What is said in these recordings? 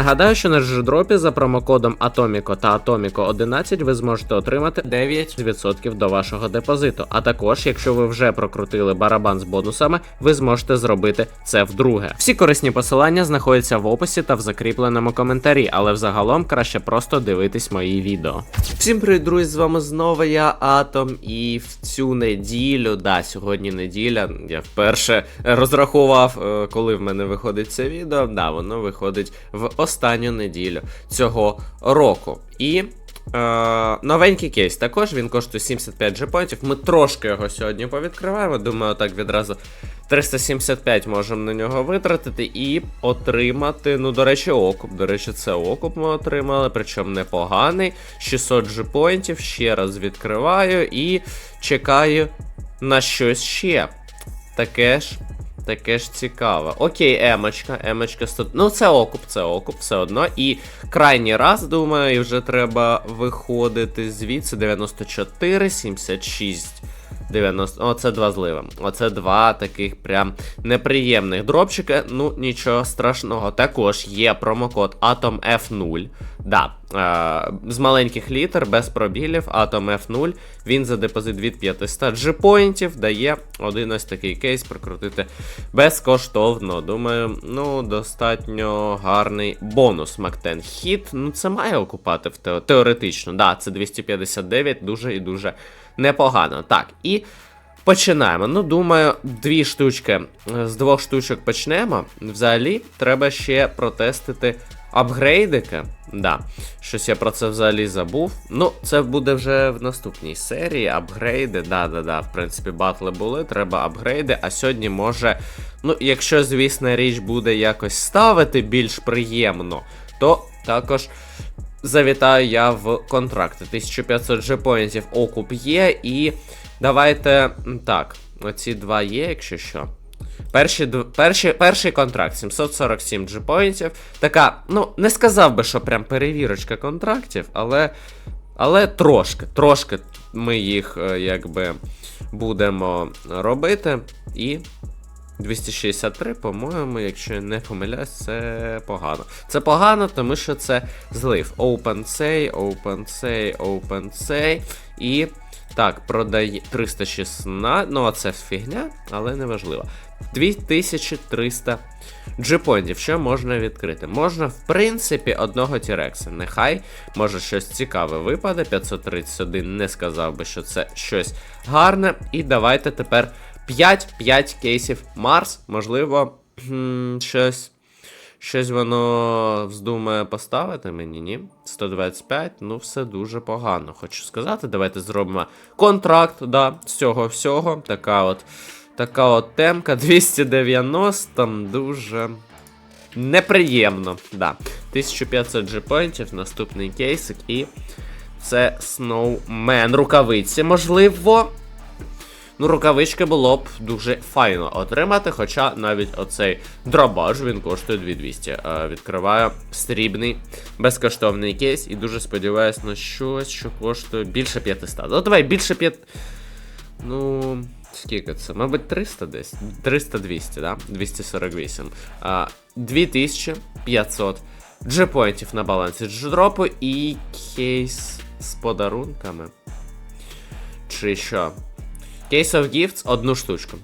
Нагадаю, що на джедропі за промокодом Atomico та Atomico 11 ви зможете отримати 9% до вашого депозиту. А також, якщо ви вже прокрутили барабан з бонусами, ви зможете зробити це вдруге. Всі корисні посилання знаходяться в описі та в закріпленому коментарі, але взагалом краще просто дивитись мої відео. Всім привіт, друзі! З вами знову я Атом, і в цю неділю, да, сьогодні неділя. Я вперше розрахував, е, коли в мене виходить це відео. Да, воно виходить в останню неділю цього року. І Е, новенький кейс також він коштує 75 джепоінтів. Ми трошки його сьогодні повідкриваємо. Думаю, так відразу 375 можемо на нього витратити і отримати. Ну, до речі, окуп. До речі, це окуп ми отримали, причому непоганий. 600 джепоінтів. Ще раз відкриваю і чекаю на щось ще. Таке ж. Таке ж цікаве. Окей, емочка, емочка 100. Ну, це окуп, це окуп, все одно. І крайній раз, думаю, вже треба виходити звідси. 94, 76. 90. Оце два зливи. Оце два таких прям неприємних дропчика. Ну, нічого страшного. Також є промокод Atom F0. Да, е, з маленьких літер, без пробілів, Atom F0. Він за депозит від 500 G-поінтів дає один ось такий кейс прокрутити безкоштовно. Думаю, ну, достатньо гарний бонус Мактен Хіт. Ну, це має окупати в тео- теоретично. Да, це 259, дуже і дуже непогано. Так, і починаємо. Ну, думаю, дві штучки. З двох штучок почнемо. Взагалі, треба ще протестити апгрейдики. Да, щось я про це взагалі забув. Ну, це буде вже в наступній серії. Апгрейди. Да-да-да, в принципі, батли були, треба апгрейди. А сьогодні може. Ну, якщо, звісно, річ буде якось ставити більш приємно, то також завітаю я в контракти. 1500 джепоінтів окуп є, і давайте. Так, оці два є, якщо що. Перші, перші, перший контракт 747 джепоінтів. Така, ну, не сказав би, що прям перевірочка контрактів, але. Але трошки, трошки ми їх е, якби будемо робити. І 263, по-моєму, якщо я не помиляюсь, це погано. Це погано, тому що це злив. Open say, open say, open say. І так, продає 316. Ну, а це фігня, але не важливо. 2300 джипоінтів. Що можна відкрити? Можна, в принципі, одного тірекса. Нехай може щось цікаве випаде. 531 не сказав би, що це щось гарне. І давайте тепер 5-5 кейсів Марс. Можливо, щось. Щось воно вздумає поставити мені, ні? 125, ну все дуже погано. Хочу сказати, давайте зробимо контракт, да, з цього всього. Така от така от темка 290, дуже неприємно. Да. 1500 джепоінтів, наступний кейсик, і це Snowman. Рукавиці, можливо. Ну, рукавички було б дуже файно отримати, хоча навіть оцей дробаш він коштує 2200. Е, відкриваю срібний безкоштовний кейс і дуже сподіваюся на щось, що коштує більше 500. Ну, давай більше 5. Ну. Скільки це? Мабуть, 300 десь. 300-200, да? 248. А, 2500 джепоінтів на балансі дждропу і кейс з подарунками. Чи що? Case of Gifts одну штучку.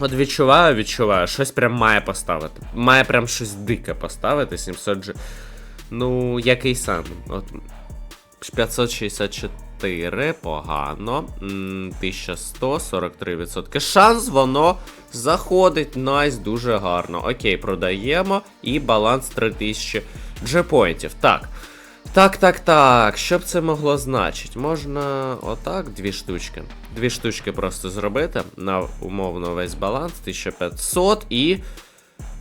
От відчуваю, відчуваю, щось прям має поставити. Має прям щось дике поставити. 700 G. Ну, який саме? От 564, погано. 1143%. Шанс, воно заходить. Найс, дуже гарно. Окей, продаємо. І баланс 3000 джепоінтів. Так. Так, так, так. Що б це могло значити? Можна отак, дві штучки. Дві штучки просто зробити на умовно весь баланс. 1500 і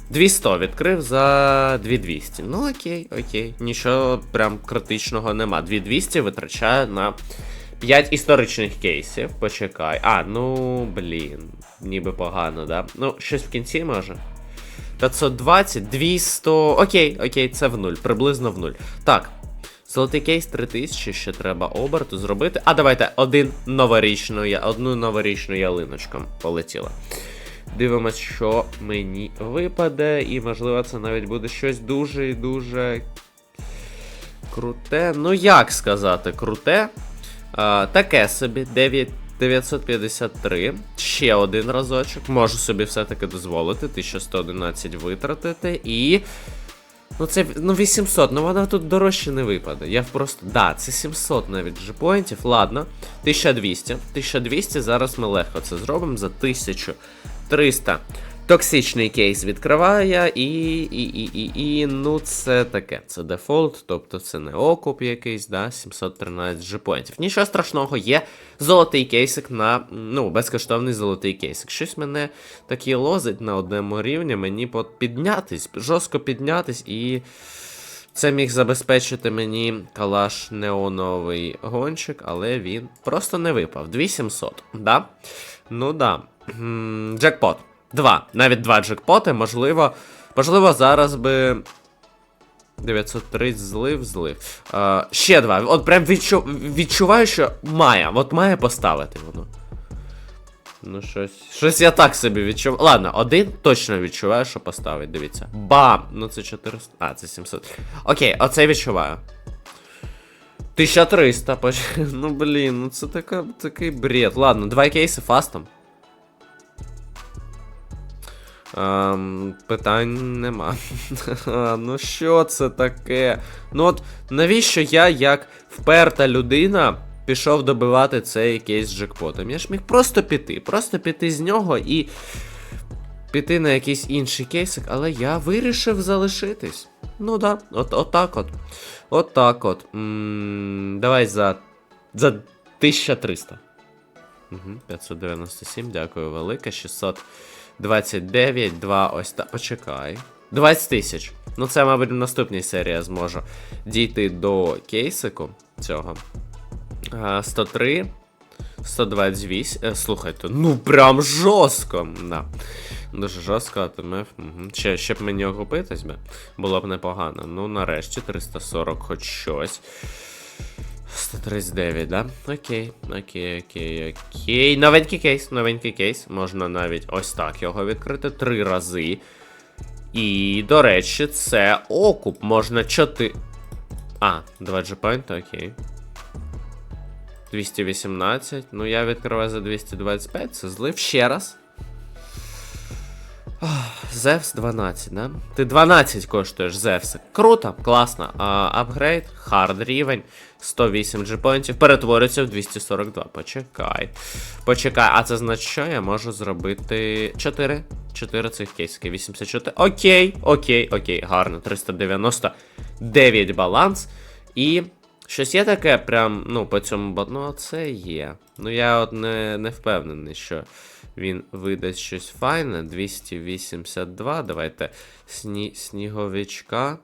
200 відкрив за 2200. Ну окей, окей. Нічого прям критичного нема. 2200 витрачаю на 5 історичних кейсів. Почекай. А, ну блін. Ніби погано, да? Ну, щось в кінці може. 520, 200. Окей, окей, це в нуль, приблизно в нуль. Так. Золотий кейс 3000, ще треба оберту зробити. А давайте один новорічну, одну новорічну ялиночку полетіла. Дивимось, що мені випаде, і можливо це навіть буде щось дуже і дуже круте. Ну як сказати, круте. А, таке собі 953. Ще один разочок. Можу собі все-таки дозволити. 1111 витратити. І. Ну, це ну 800, ну вона тут дорожче не випаде. Я просто. Да, це 700 навіть джепоінтів, Ладно. 1200. 1200. Зараз ми легко це зробимо за 1300. Токсичний кейс відкриваю я, і, і, і, і, і, ну це таке. Це дефолт, тобто це не окуп якийсь, да, 713 джипоінтів. Нічого страшного, є золотий кейсик на. Ну, безкоштовний золотий кейсик. Щось мене такі лозить на одному рівні, мені піднятись, жорстко піднятись, і це міг забезпечити мені калаш неоновий гонщик, але він просто не випав. 2700, да? Ну да. Джекпот. Два. Навіть два джекпоти, можливо. Можливо, зараз би. 930 злив, злив. А, ще два. От прям відчу... відчуваю, що має. От має поставити воно. Ну, щось. Щось я так собі відчуваю. Ладно, один точно відчуваю, що поставить. Дивіться. Бам! Ну це 400. А, це 700. Окей, оце відчуваю. 1300, поч... Ну блін, ну це така, такий бред. Ладно, два кейси фастом. Ем, питань нема. Ну що це таке? Ну от навіщо я, як вперта людина, пішов добивати цей кейс джекпотом? Я ж міг просто піти, просто піти з нього і піти на якийсь інший кейсик, але я вирішив залишитись. Ну да, от, от так от. От так от. м давай за, за 1300. Угу, 597, дякую велике. 629, 2, ось так. Почекай. 20 тисяч. Ну, це, мабуть, в наступній серії я зможу дійти до кейсику цього. 103. 128. Е, слухайте, ну прям жорстко. Да. Дуже жорстко, АТМФ. Угу. Ще, ще б мені окупитись би. Було б непогано. Ну, нарешті, 340 хоч щось. 139, да? Окей, окей, окей, окей. Новенький кейс, новенький кейс. Можна навіть ось так його відкрити три рази. І, до речі, це окуп. Можна 4. А, 2 джепойнта, окей. 218. Ну, я відкриваю за 225, це злив ще раз. Зевс 12, да? Ти 12 коштуєш, Зевс. Круто, класно. Апгрейд, хард рівень, 108 джипоінтів, перетворюється в 242. Почекай. Почекай, а це значить, що я можу зробити 4. 4 цих кейсики, 84. Окей, окей, окей, гарно. 399 баланс. І щось є таке, прям, ну, по цьому бот- Ну, це є. Ну, я от не, не впевнений, що він видасть щось файне. 282. Давайте. Сні, сніговичка.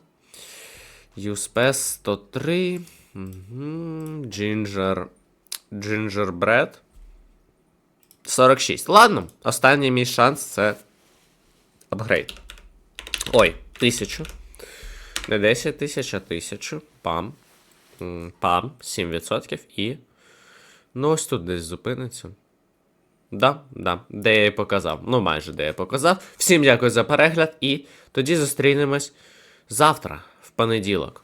Юспес 103. Угу. Джинджер. Джинджербред. 46. Ладно, останній мій шанс це апгрейд. Ой, 1000. Не 10 тисяч, а 1000. Пам. Пам. 7%. І. Ну, ось тут десь зупиниться. Да, да, де я і показав. Ну, майже де я показав. Всім дякую за перегляд, і тоді зустрінемось завтра, в понеділок.